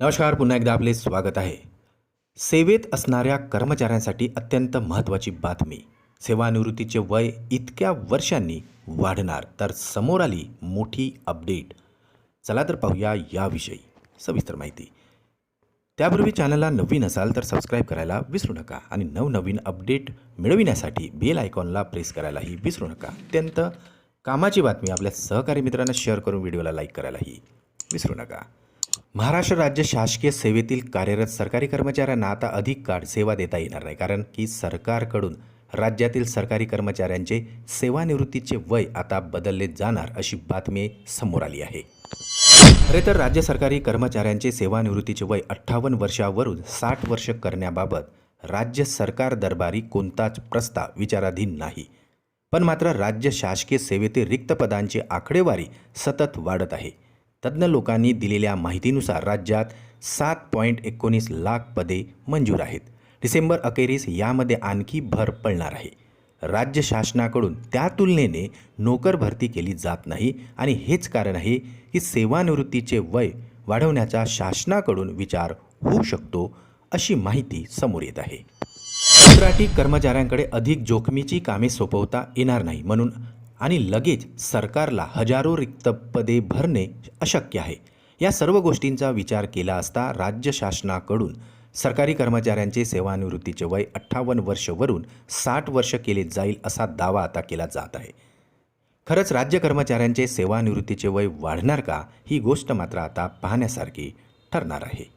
नमस्कार पुन्हा एकदा आपले स्वागत आहे. सेवेत असणाऱ्या कर्मचाऱ्यांसाठी अत्यंत महत्त्वाची बातमी. सेवानिवृत्तीचे वय इतक्या वर्षांनी वाढणार तर समोर आली मोठी अपडेट. चला तर पाहूया याविषयी सविस्तर माहिती. त्यापूर्वी चॅनलला नवीन असाल तर सबस्क्राईब करायला विसरू नका आणि नवनवीन अपडेट मिळविण्यासाठी बेल आयकॉनला प्रेस करायलाही विसरू नका. अत्यंत कामाची बातमी आपल्या सहकारी मित्रांना शेअर करून व्हिडिओला लाईक करायलाही विसरू नका. महाराष्ट्र राज्य शासकीय सेवेतील कार्यरत सरकारी कर्मचाऱ्यांना आता अधिक काळ सेवा देता येणार नाही कारण की सरकारकडून राज्यातील सरकारी कर्मचाऱ्यांचे सेवानिवृत्तीचे वय आता बदलले जाणार अशी बातमी समोर आली आहे. खरे तर राज्य सरकारी कर्मचाऱ्यांचे सेवानिवृत्तीचे वय अठ्ठावन्न वर्षावरून साठ वर्ष करण्याबाबत राज्य सरकार दरबारी कोणताच प्रस्ताव विचाराधीन नाही. पण मात्र राज्य शासकीय सेवेतील रिक्त पदांची आकडेवारी सतत वाढत आहे. तज्ज्ञ लोकांनी दिलेल्या माहितीनुसार राज्यात सात पॉईंट एकोणीस लाख पदे मंजूर आहेत. डिसेंबर अखेरीस यामध्ये आणखी भर पडणार आहे. राज्य शासनाकडून त्या तुलनेने नोकर भरती केली जात नाही आणि हेच कारण आहे की सेवानिवृत्तीचे वय वाढवण्याचा शासनाकडून विचार होऊ शकतो अशी माहिती समोर येत आहे. कंत्राटी कर्मचाऱ्यांकडे अधिक जोखमीची कामे सोपवता येणार नाही म्हणून आणि लगेच सरकारला हजारो रिक्त पदे भरणे अशक्य आहे. या सर्व गोष्टींचा विचार केला असता राज्य शासनाकडून सरकारी कर्मचाऱ्यांचे सेवानिवृत्तीचे वय अठ्ठावन्न वर्षवरून साठ वर्ष केले जाईल असा दावा आता केला जात आहे. खरंच राज्य कर्मचाऱ्यांचे सेवानिवृत्तीचे वय वाढणार का ही गोष्ट मात्र आता पाहण्यासारखी ठरणार आहे.